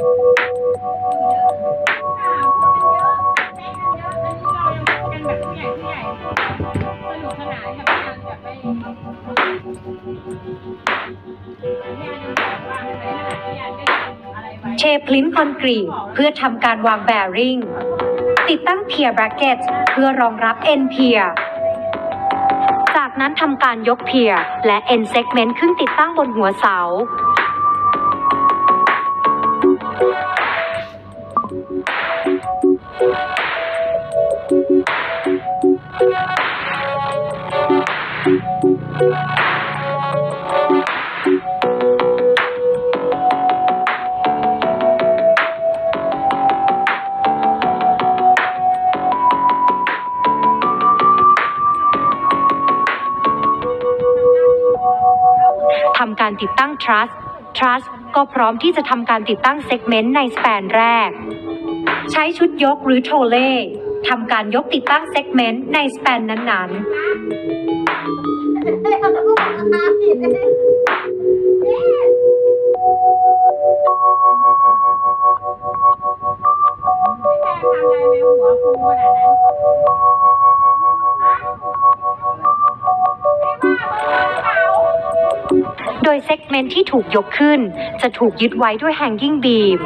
เชพลินคอนกรีตเพื่อทำการวางแบริ่ง ติดตั้งเพียร์แบรเกตเพื่อรองรับเอ็นเพียร์จากนั้นทำการยกเพียร์และเอ็นเซกเมนต์ขึ้นติดตั้งบนหัวเสา ทำการติดตั้ง Trust Trust ก็พร้อมที่จะทำการติดตั้งเซกเมนต์ในสแปนแรก ใช้ชุดยกหรือโทเล่ทำการยกติดตั้งเซกเมนต์ในสแปนนั้นๆ ดยเซกเมนต์ที่ถูกยกขึ้น จะถูกยึดไว้ด้วยแฮงกิ้งบีม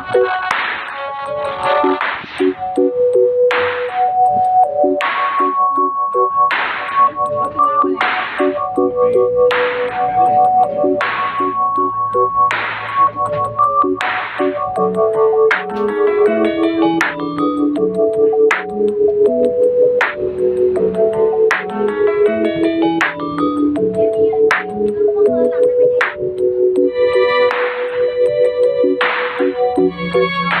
Música thank you.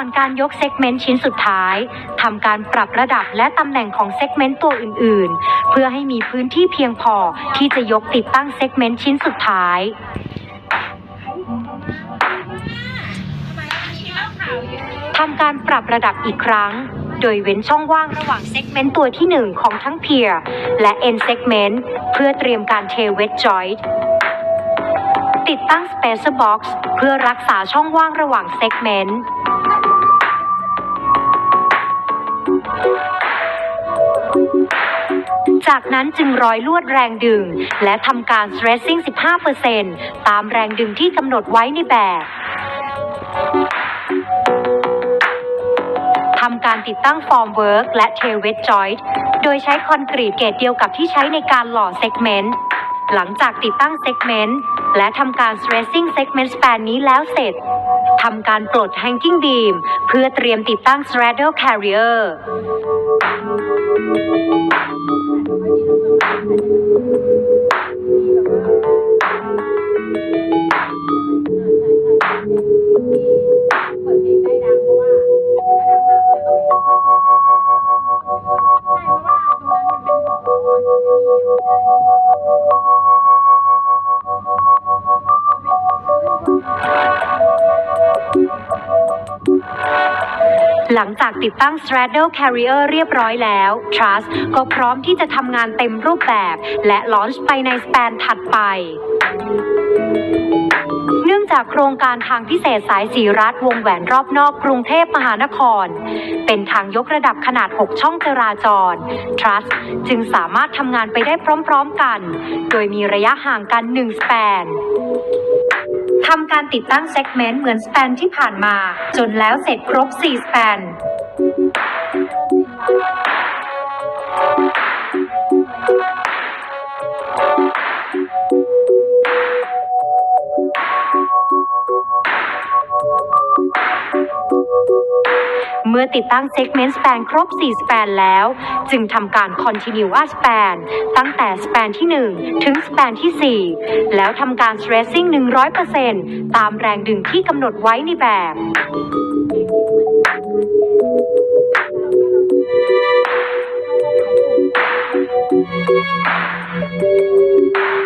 อนการยกเซกเมนต์ชิ้นสุดท้ายทำการปรับระดับและตำแหน่งของเซกเมนต์ตัวอื่น ๆ เพื่อให้มีพื้นที่เพียงพอที่จะยกติดตั้งเซกเมนต์ชิ้นสุดท้ายทำการปรับระดับอีกครั้ง โดยเว้นช่องว่างระหว่างเซกเมนต์ตัวที่ 1 ของทั้งเพียร์และ end segment เพื่อเตรียมการเทเว d จอยต์ติดตั้ง spacer box เพื่อรักษาช่องว่างระหว่างเซกเมนต์ จากนั้นจึงร้อยลวดแรงดึง และทำการ stressing 15%ตามแรงดึงที่กำหนดไว้ในแบบทำการติดตั้งฟอร์มเวิร์กและเทเว d จอยต์โดยใช้คอนกรีตเกรดเดียวกับที่ใช้ในการหล่อเซกเมนต์ หลังจากติดตั้งเซกเมนต์และทำการ stressing segment span นี้แล้วเสร็จทำการปลด hanging beam เพื่อเตรียมติดตั้ง straddle carrier ลังจากติดตั้ง straddle carrier เรียบร้อยแล้ว Truss ก็พร้อมที่จะทำงานเต็มรูปแบบ และลอนช์ไปในสแปนถัดไปเนื่องจากโครงการทางพิเศษสายสีรัฐวงแหวนรอบนอกกรุงเทพมหานคร เป็นทางยกระดับขนาด 6 ช่องจราจร Truss จึงสามารถทำงานไปได้พร้อมๆกัน โดยมีระยะห่างกัน 1 สแปน ทำการติดตั้งเซกเมนต์เหมือนสแปนที่ผ่านมา จนแล้วเสร็จครบ 4 สแปน เมื่อติดตั้ง Segment Span ครบ 4 Span แล้ว จึงทำการ Continuous Span ตั้งแต่ Span ที่ 1 ถึง Span ที่ 4 แล้วทำการ Stressing 100%ตามแรงดึงที่กำหนดไว้ในแบบเมื่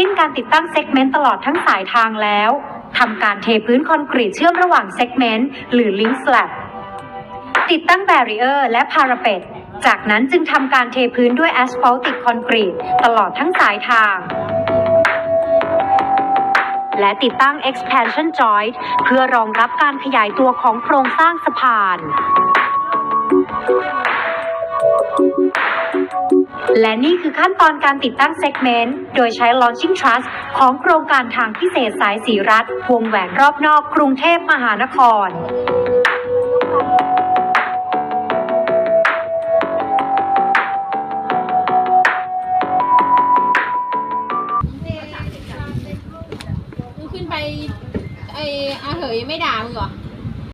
อเสร็จสิ้นการติดตั้งเซกเมนต์ตลอดทั้งสายทางแล้วทำการเทพื้นคอนกรีตเชื่อมระหว่างเซกเมนต์หรือลิงก์สลับติดตั้งแบรีเออร์และพาราเปตจากนั้นจึงทำการเทพื้นด้วยแอสฟัลติกคอนกรีตตลอดทั้งสายทาง และติดตั้ง expansion joint เพื่อรองรับการขยายตัวของโครงสร้างสะพาน และนี่คือขั้นตอนการติดตั้งเซกเมนต์โดยใช้ Launching trust ของโครงการทางพิเศษสายสีรัฐ วงแหวนรอบนอกกรุงเทพมหานคร